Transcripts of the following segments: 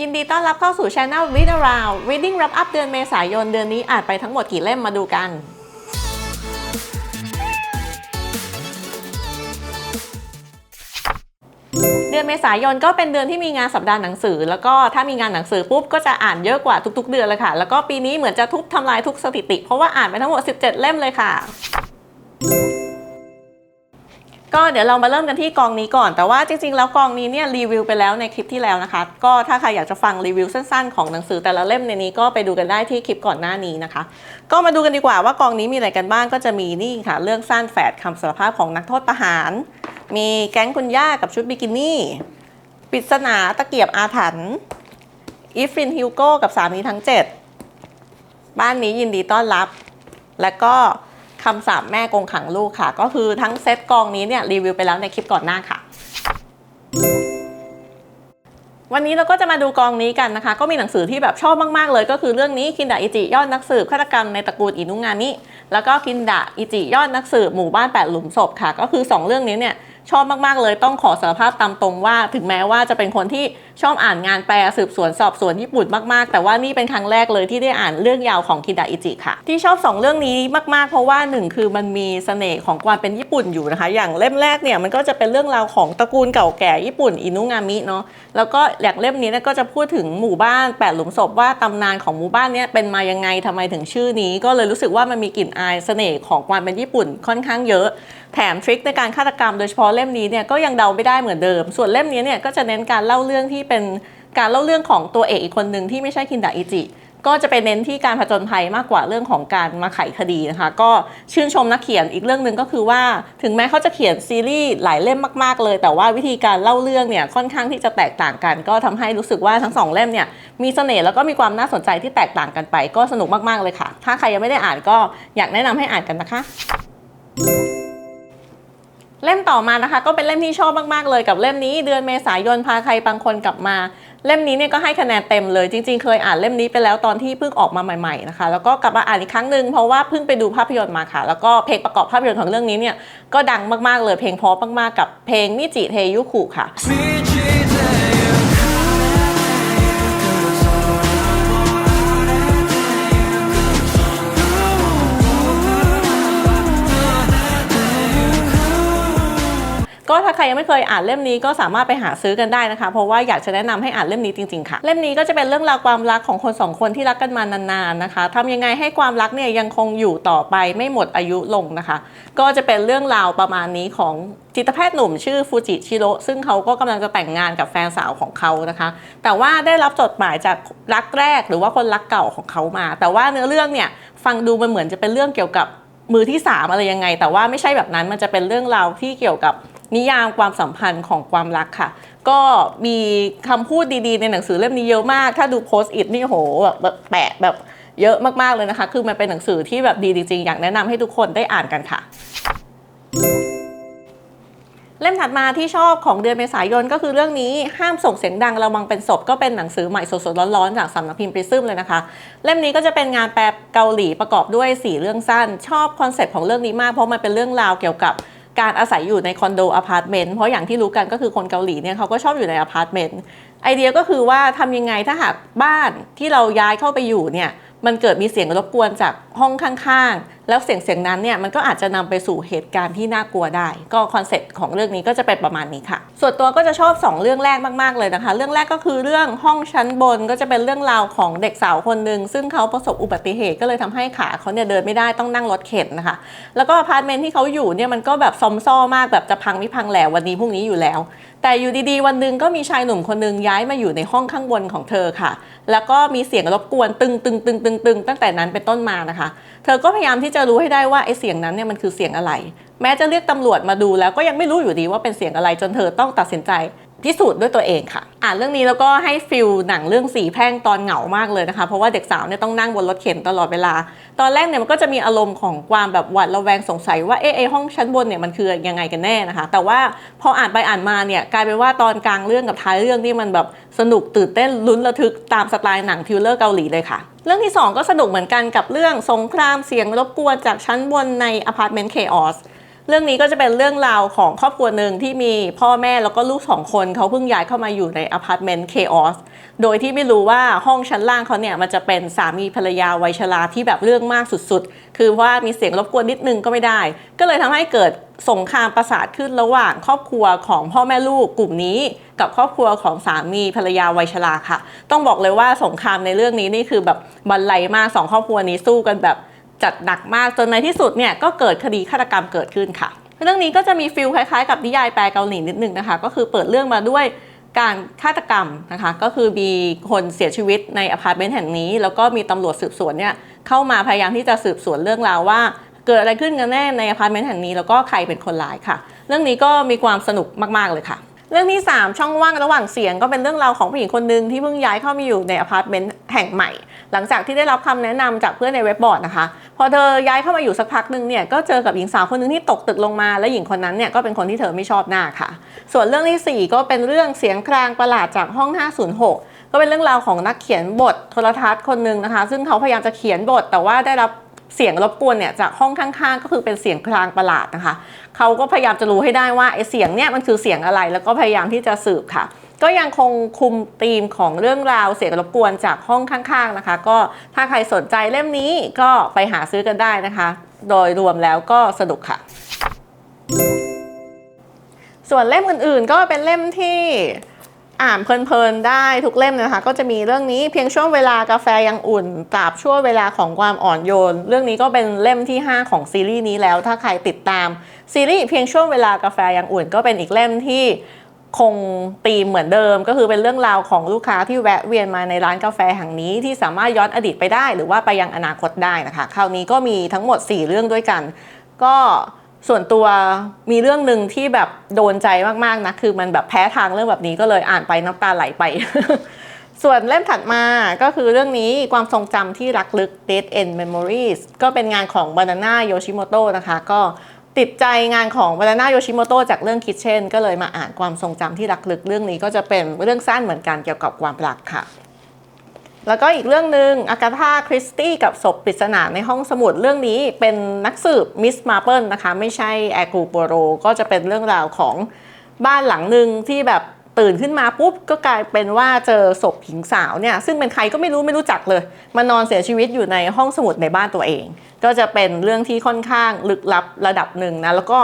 ยินดีต้อนรับเข้าสู่ช anel Read Around Reading Wrap Up เดือนเมษายน เดือนนี้อ่านไปทั้งหมดกี่เล่มมาดูกัน เดือนเมษายนก็เป็นเดือนที่มีงานสัปดาห์หนังสือ แล้วก็ถ้ามีงานหนังสือปุ๊บก็จะอ่านเยอะกว่าทุกๆ เดือนเลยค่ะ แล้วก็ปีนี้เหมือนจะทุบทำลายทุกสถิติ เพราะว่าอ่านไปทั้งหมด 17 เล่มเลยค่ะ ก็เดี๋ยวเรามาเริ่มกันที่กองนี้ก่อน แต่ว่าจริงๆ แล้วกองนี้เนี่ยรีวิวไปแล้วในคลิปที่แล้วนะคะ ก็ถ้าใครอยากจะฟังรีวิวสั้นๆ ของหนังสือแต่ละเล่มในนี้ก็ไปดูกันได้ที่คลิปก่อนหน้านี้นะคะ ก็มาดูกันดีกว่าว่ากองนี้มีอะไรกันบ้างก็จะมีนี่ค่ะ เรื่องสั้นแฝดคำสารภาพของนักโทษประหาร มีแก๊งคุณย่ากับชุดบิกินี่ปริศนาตะเกียบอาถรรพ์อีฟรินฮิวโก้กับสามีทั้ง 7 บ้านนี้ยินดีต้อนรับ และก็ คำสาปแม่กงขังลูกค่ะ ก็คือทั้งเซตกองนี้เนี่ยรีวิวไปแล้วในคลิปก่อนหน้าค่ะ วันนี้เราก็จะมาดูกองนี้กันนะคะ ก็มีหนังสือที่แบบชอบมากๆเลย ก็คือเรื่องนี้คินดะอิจิยอดนักสืบฆาตกรรมในตระกูลอินุงานิแล้วก็คินดะอิจิยอดนักสืบหมู่บ้านแปดหลุมศพค่ะ ก็คือ 2 เรื่องนี้เนี่ยชอบมากๆเลยต้องขอสารภาพตามตรงว่า ถึงแม้ว่าจะเป็นคนที่ชอบอ่านงานแปลสืบสวนสอบสวนญี่ปุ่นมากๆ แต่ว่านี่เป็นครั้งแรกเลยที่ได้อ่านเรื่องยาวของคินดะอิจิค่ะ ที่ชอบ 2 เรื่องนี้มากๆ เพราะว่าหนึ่งคือมันมีเสน่ห์ของความเป็นญี่ปุ่นอยู่นะคะ อย่างเล่มแรกเนี่ยมันก็จะเป็นเรื่องราวของตระกูลเก่าแก่ญี่ปุ่นอินุงามิเนาะแล้วก็อย่างเล่มนี้นก็จะพูดถึงหมู่บ้านแปดหลุมศพว่าตำนานของหมู่บ้านนี้เป็นมายังไงทำไมถึงชื่อนี้ ก็เลยรู้สึกว่ามันมีกลิ่นอายเสน่ห์ของความเป็นญี่ปุ่นค่อนข้างเยอะแถมทริคในการฆาตกรรมโดยเฉพาะเล่มนี้เนี่ยก็ยังเดาไม่ได้เหมือนเดิม ส่วนเล่มนี้เนี่ยก็จะเน้นการเล่าเรื่องที่เป็นการเล่าเรื่องของตัวเอกอีกคนหนึ่งที่ไม่ใช่คินดะอิจิ ก็จะไปเน้นที่การผจญภัยมากกว่าเรื่องของการมาไขคดีนะคะ ก็ชื่นชมนักเขียนอีกเรื่องหนึ่งก็คือว่า ถึงแม้เขาจะเขียนซีรีส์หลายเล่มมากๆเลย แต่ว่าวิธีการเล่าเรื่องเนี่ยค่อนข้างที่จะแตกต่างกัน ก็ทำให้รู้สึกว่าทั้งสองเล่มเนี่ยมีเสน่ห์แล้วก็มีความน่าสนใจที่แตกต่างกันไป ก็สนุกมากๆเลยค่ะ ถ้าใครยังไม่ได้อ่านก็อยากแนะนำให้อ่านกันนะคะ เล่มต่อมานะคะ ก็เป็นเล่มที่ชอบมากๆเลยกับเล่มนี้เดือนเมษายนพาใครบางคนกลับมา เล่มนี้เนี่ยก็ให้คะแนนเต็มเลยจริง ๆ เคยอ่านเล่มนี้ไปแล้วตอนที่เพิ่งออกมาใหม่ๆนะคะแล้วก็กลับมาอ่านอีกครั้งหนึ่งเพราะว่าเพิ่งไปดูภาพยนตร์มาค่ะ แล้วก็เพลงประกอบภาพยนตร์ของเรื่องนี้เนี่ยก็ดังมากๆเลยเพลงเพราะมากๆกับเพลงมิจิเทยุคุค่ะ ก็ถ้าใครยังไม่เคยอ่านเล่มนี้ก็สามารถไปหาซื้อกันได้นะคะ เพราะว่าอยากจะแนะนำให้อ่านเล่มนี้จริงๆค่ะ เล่มนี้ก็จะเป็นเรื่องราวความรักของคนสองคนที่รักกันมานานๆนะคะทำยังไงให้ความรักเนี่ยยังคงอยู่ต่อไปไม่หมดอายุลงนะคะ ก็จะเป็นเรื่องราวประมาณนี้ของจิตแพทย์หนุ่มชื่อฟูจิชิโร่ซึ่งเขาก็กำลังจะแต่งงานกับแฟนสาวของเขานะคะ แต่ว่าได้รับจดหมายจากรักแรกหรือว่าคนรักเก่าของเขามา แต่ว่าเนื้อเรื่องเนี่ยฟังดูมันเหมือนจะเป็นเรื่องเกี่ยวกับมือที่สามอะไรยังไง แต่ว่าไม่ใช่แบบนั้นมันจะเป็นเรื่องราวที่เกี่ยวกับ นิยามความสัมพันธ์ของความรักค่ะ ก็มีคำพูดดีๆ ในหนังสือเล่มนี้เยอะมาก ถ้าดูโพสต์อิทนี่โหแบบแปะแบบเยอะมากๆเลยนะคะ คือมันเป็นหนังสือที่แบบดีจริงๆ อยากแนะนำให้ทุกคนได้อ่านกันค่ะ เล่มถัดมาที่ชอบของเดือนเมษายนก็คือเรื่องนี้ห้ามส่งเสียงดังระวังเป็นศพก็เป็นหนังสือใหม่สดๆร้อนๆจากสำนักพิมพ์ปริซึมเลยนะคะ เล่มนี้ก็จะเป็นงานแปลเกาหลีประกอบด้วย 4 เรื่องสั้น ชอบคอนเซ็ปต์ของเรื่องนี้มากเพราะมันเป็นเรื่องราวเกี่ยวกับ การอาศัยอยู่ในคอนโดอพาร์ตเมนต์เพราะอย่างที่รู้กันก็คือคนเกาหลีเนี่ยเขาก็ชอบอยู่ในอพาร์ตเมนต์ไอเดียก็คือว่าทำยังไงถ้าหากบ้านที่เราย้ายเข้าไปอยู่เนี่ยมันเกิดมีเสียงรบกวนจากห้องข้างๆแล้วเสียงเสียงนั้นเนี่ยมันก็อาจจะนำไปสู่เหตุการณ์ที่น่ากลัวได้ ก็คอนเซ็ปต์ของเรื่องนี้ก็จะเป็นประมาณนี้ค่ะ ส่วนตัวก็จะชอบ 2 เรื่องแรกมากๆเลยนะคะ เรื่องแรกก็คือเรื่องห้องชั้นบนก็จะเป็นเรื่องราวของเด็กสาวคนหนึ่งซึ่งเขาประสบอุบัติเหตุก็เลยทำให้ขาเขาเนี่ยเดินไม่ได้ต้องนั่งรถเข็นนะคะ แล้วก็อพาร์ตเมนต์ที่เขาอยู่เนี่ยมันก็แบบซอมซ่อมากแบบจะพังไม่พังแหล่วันนี้พรุ่งนี้อยู่แล้ว แต่อยู่ดีๆ วันหนึ่งก็มีชายหนุ่มคนหนึ่งย้ายมาอยู่ในห้องข้างบนของเธอค่ะ แล้วก็มีเสียงรบกวนตึงตึงตึงตึงตึงตั้งแต่นั้นเป็นต้นมานะคะ เธอก็พยายามที่จะรู้ให้ได้ว่าไอ้เสียงนั้นเนี่ยมันคือเสียงอะไร แม้จะเรียกตำรวจมาดูแล้วก็ยังไม่รู้อยู่ดีว่าเป็นเสียงอะไรจนเธอต้องตัดสินใจพิสูจน์ด้วยตัวเองค่ะ อ่านเรื่องนี้แล้วก็ให้ฟิลหนังเรื่องสีแพ่งตอนเหงามากเลยนะคะ เพราะว่าเด็กสาวเนี่ยต้องนั่งบนรถเข็นตลอดเวลา ตอนแรกเนี่ยมันก็จะมีอารมณ์ของความแบบหวาดระแวงสงสัยว่าเอ๊ะไอห้องชั้นบนเนี่ยมันคือยังไงกันแน่นะคะ แต่ว่าพออ่านไปอ่านมาเนี่ยกลายเป็นว่าตอนกลางเรื่องกับท้ายเรื่องนี่มันแบบสนุกตื่นเต้นลุ้นระทึกตามสไตล์หนังทิวเลอร์เกาหลีเลยค่ะ เรื่องที่ 2 ก็สนุกเหมือนกันกับเรื่องสงครามเสียงรบกวนจากชั้นบนในอพาร์ตเมนต์เคออสเรื่องนี้ก็จะเป็นเรื่องราวของครอบครัวหนึ่งที่มีพ่อแม่แล้วก็ลูกสองคนเขาเพิ่งย้ายเข้ามาอยู่ในอพาร์ตเมนต์เคออสโดยที่ไม่รู้ว่าห้องชั้นล่างเขาเนี่ยมันจะเป็นสามีภรรยาวัยชราที่แบบเรื่องมากสุดๆ คือว่ามีเสียงรบกวนนิดนึงก็ไม่ได้ ก็เลยทำให้เกิดสงครามประสาทขึ้นระหว่างครอบครัวของพ่อแม่ลูกกลุ่มนี้กับครอบครัวของสามีภรรยาวัยชราค่ะ ต้องบอกเลยว่าสงครามในเรื่องนี้นี่คือแบบบรรลัยมากสองครอบครัวนี้สู้กันแบบจัดหนักมากจนในที่สุดเนี่ยก็เกิดคดีฆาตกรรมเกิดขึ้นค่ะ เรื่องนี้ก็จะมีฟิลคล้ายๆ กับนิยายแปลเกาหลีนิดนึงนะคะ ก็คือเปิดเรื่องมาด้วยการฆาตกรรมนะคะก็คือมีคนเสียชีวิตในอพาร์ตเมนต์แห่งนี้ แล้วก็มีตำรวจสืบสวนเนี่ยเข้ามาพยายามที่จะสืบสวนเรื่องราวว่า เกิดอะไรขึ้นกันแน่ในอพาร์ตเมนต์แห่งนี้ แล้วก็ใครเป็นคนร้ายค่ะ เรื่องนี้ก็มีความสนุกมาก ๆ เลยค่ะ เรื่องที่ 3 ช่องว่างระหว่างเสียงก็เป็นเรื่องราวของผู้หญิงคนหนึ่งที่เพิ่งย้ายเข้ามาอยู่ในอพาร์ตเมนต์แห่งใหม่ หลังจากที่ได้รับคำแนะนำจากเพื่อนในเว็บบอร์ดนะคะพอเธอย้ายเข้ามาอยู่สักพักหนึ่งเนี่ยก็เจอกับหญิงสาวคนหนึ่งที่ตกตึกลงมา และหญิงคนนั้นเนี่ยก็เป็นคนที่เธอไม่ชอบหน้าค่ะ ส่วนเรื่องที่ 4 ก็เป็นเรื่องเสียงครางประหลาดจากห้อง 506 ก็เป็นเรื่องราวของนักเขียนบทโทรทัศน์คนหนึ่งนะคะ ซึ่งเขาพยายามจะเขียนบทแต่ว่าได้รับ เสียงรบกวนเนี่ยจากห้องข้างๆ ก็คือเป็นเสียงครางประหลาดนะคะเขาก็พยายามจะรู้ให้ได้ว่าไอ้เสียงเนี่ยมันคือเสียงอะไรแล้วก็พยายามที่จะสืบค่ะ ก็ยังคงคุมธีมของเรื่องราวเสียงรบกวนจากห้องข้างๆนะคะ ก็ถ้าใครสนใจเล่มนี้ก็ไปหาซื้อกันได้นะคะ โดยรวมแล้วก็สนุกค่ะ ส่วนเล่มอื่นๆ ก็เป็นเล่มที่ อ่านเพลินๆได้ทุกเล่มนะคะ ก็จะมีเรื่องนี้เพียงช่วงเวลากาแฟยังอุ่นตราบช่วงเวลาของความอ่อนโยน เรื่องนี้ก็เป็นเล่มที่ 5 ของซีรีส์นี้แล้ว ถ้าใครติดตามซีรีส์เพียงช่วงเวลากาแฟยังอุ่น ก็เป็นอีกเล่มที่คงตีมเหมือนเดิม ก็คือเป็นเรื่องราวของลูกค้าที่แวะเวียนมาในร้านกาแฟแห่งนี้ที่สามารถย้อนอดีตไปได้ หรือว่าไปยังอนาคตได้นะคะ คราวนี้ก็มีทั้งหมด 4 เรื่องด้วยกัน ก็ ส่วนตัวมีเรื่องหนึ่งที่แบบโดนใจมากๆนะคือมันแบบแพ้ทางเรื่องแบบนี้ก็เลยอ่านไปน้ำตาไหลไป ส่วนเล่มถัดมาก็คือเรื่องนี้ความทรงจำที่รักลึก Dead End Memories ก็เป็นงานของ Banana Yoshimoto นะคะ ก็ติดใจงานของ Banana Yoshimoto จากเรื่อง Kitchen ก็เลยมาอ่านความทรงจำที่รักลึกเรื่องนี้ก็จะเป็นเรื่องสั้นเหมือนกันเกี่ยวกับความรักค่ะ แล้วก็อีกเรื่องหนึ่งอากาธาคริสตี้กับศพปริศนาในห้องสมุดเรื่องนี้เป็นนักสืบมิสมาเปิลนะคะ ไม่ใช่แอกูโปโรก็จะเป็นเรื่องราวของบ้านหลังหนึ่งที่แบบตื่นขึ้นมาปุ๊บก็กลายเป็นว่าเจอศพหญิงสาวเนี่ยซึ่งเป็นใครก็ไม่รู้ไม่รู้จักเลยมานอนเสียชีวิตอยู่ในห้องสมุดในบ้านตัวเอง ก็จะเป็นเรื่องที่ค่อนข้างลึกลับระดับหนึ่งนะแล้วก็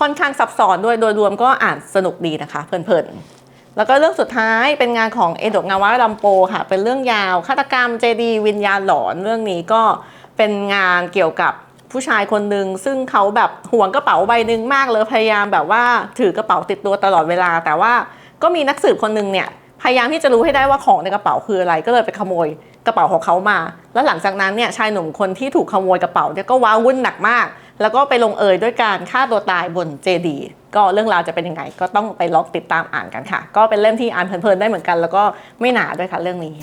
ค่อนข้างซับซ้อนด้วยโดยรวมก็อ่านสนุกดีนะคะเพลินๆ แล้วก็เรื่องสุดท้ายเป็นงานของเอโดะงาวะรัมโปค่ะ เป็นเรื่องยาวฆาตกรรมเจดีวิญญาณหลอนเรื่องนี้ก็เป็นงานเกี่ยวกับผู้ชายคนหนึ่งซึ่งเขาแบบห่วงกระเป๋าใบหนึ่งมากเลยพยายามแบบว่าถือกระเป๋าติดตัวตลอดเวลา แต่ว่าก็มีนักสืบคนหนึ่งเนี่ยพยายามที่จะรู้ให้ได้ว่าของในกระเป๋าคืออะไร ก็เลยไปขโมยกระเป๋าของเขามา แล้วหลังจากนั้นเนี่ยชายหนุ่มคนที่ถูกขโมยกระเป๋าเนี่ยก็ว้าวุ่นหนักมาก แล้วก็ไปลงเอยด้วยการฆ่าตัวตายบนเจดีก็เรื่องราวจะเป็นยังไงก็ต้องไปลองติดตามอ่านกันค่ะ ก็เป็นเล่มที่อ่านเพลินๆได้เหมือนกัน แล้วก็ไม่หนาด้วยค่ะเรื่องนี้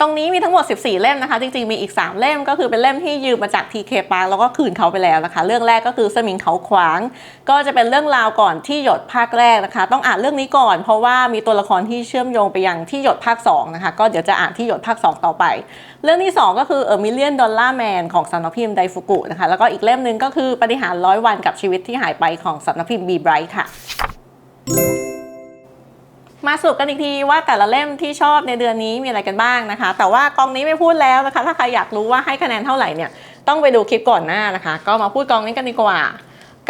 ตรงนี้มีทั้งหมด 14 เล่มนะคะ จริงๆ มีอีก 3 เล่มก็คือเป็นเล่มที่ยืมมาจาก TK Park แล้วก็คืนเขาไปแล้วนะคะ เรื่องแรกก็คือสมิงเขาขวาง ก็จะเป็นเรื่องราวก่อนที่หยดภาคแรกนะคะ ต้องอ่านเรื่องนี้ก่อน เพราะว่ามีตัวละครที่เชื่อมโยงไปยังที่หยดภาค2นะคะ ก็เดี๋ยวจะอ่านที่หยดภาค 2 ต่อไป เรื่องที่ 2 ก็คือเออมิเลียนดอลลาร์แมนของสำนักพิมพ์ไดฟุกุนะคะ แล้วก็อีกเล่มหนึ่งก็คือปฏิหารร้อยวันกับชีวิตที่หายไปของสำนักพิมพ์บีไบรท์ค่ะ สรุปกันอีกทีว่าแต่ละเล่มที่ชอบในเดือนนี้มีอะไรกันบ้างนะคะ แต่ว่ากองนี้ไม่พูดแล้วนะคะ ถ้าใครอยากรู้ว่าให้คะแนนเท่าไหร่เนี่ยต้องไปดูคลิปก่อนหน้านะคะ ก็มาพูดกองนี้กันดีกว่า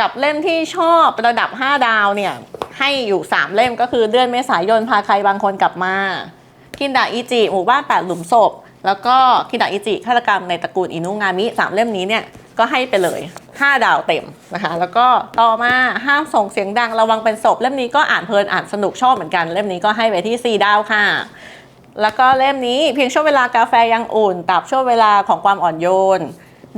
กับเล่มที่ชอบระดับ 5 ดาวเนี่ยให้อยู่ 3 เล่มก็คือเดือนเมษายนพาใครบางคนกลับมาคินดาอิจิหมู่บ้านแปดหลุมศพแล้วก็คินดาอิจิฆาตกรรมในตระกูลอินุงามิสามเล่มนี้เนี่ยก็ให้ไปเลย 5 ดาวเต็มนะคะ แล้วก็ต่อมาห้ามส่งเสียงดังระวังเป็นศพเล่มนี้ก็อ่านเพลินอ่านสนุกชอบเหมือนกัน เล่มนี้ก็ให้ไปที่ 4 ดาวค่ะ แล้วก็เล่มนี้เพียงช่วงเวลากาแฟยังอุ่นตับช่วงเวลาของความอ่อนโยน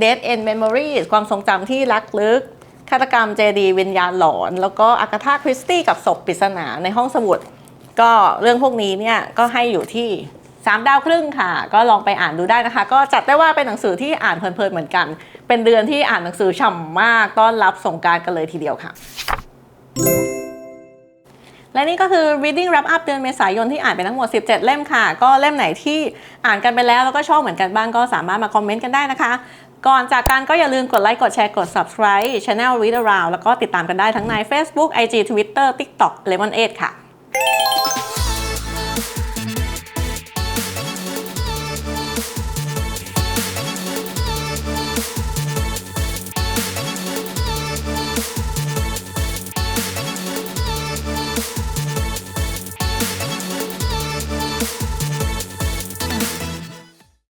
Dead End Memories ความทรงจำที่รักลึกฆาตกรรมเจดีวิญญาณหลอน แล้วก็อากาธาคริสตี้กับศพปริศนาในห้องสมุด ก็เรื่องพวกนี้เนี่ยก็ให้อยู่ที่3ดาวครึ่งค่ะ ก็ลองไปอ่านดูได้นะคะ ก็จัดได้ว่าเป็นหนังสือที่อ่านเพลินๆเหมือนกัน เป็นเดือนที่อ่านหนังสือฉ่ำมากต้อนรับสงการกันเลยทีเดียวค่ะ และนี่ก็คือ reading wrap up เดือนเมษายนที่อ่านไปทั้งหมด 17 เล่มค่ะ ก็เล่มไหนที่อ่านกันไปแล้วแล้วก็ชอบเหมือนกันบ้างก็สามารถมาคอมเมนต์กันได้นะคะ ก่อนจากกันก็อย่าลืมกดไลค์กดแชร์กด subscribe Channel Read Around แล้วก็ติดตามกันได้ทั้งใน Facebook IG Twitter TikTok Lemon 8ค่ะ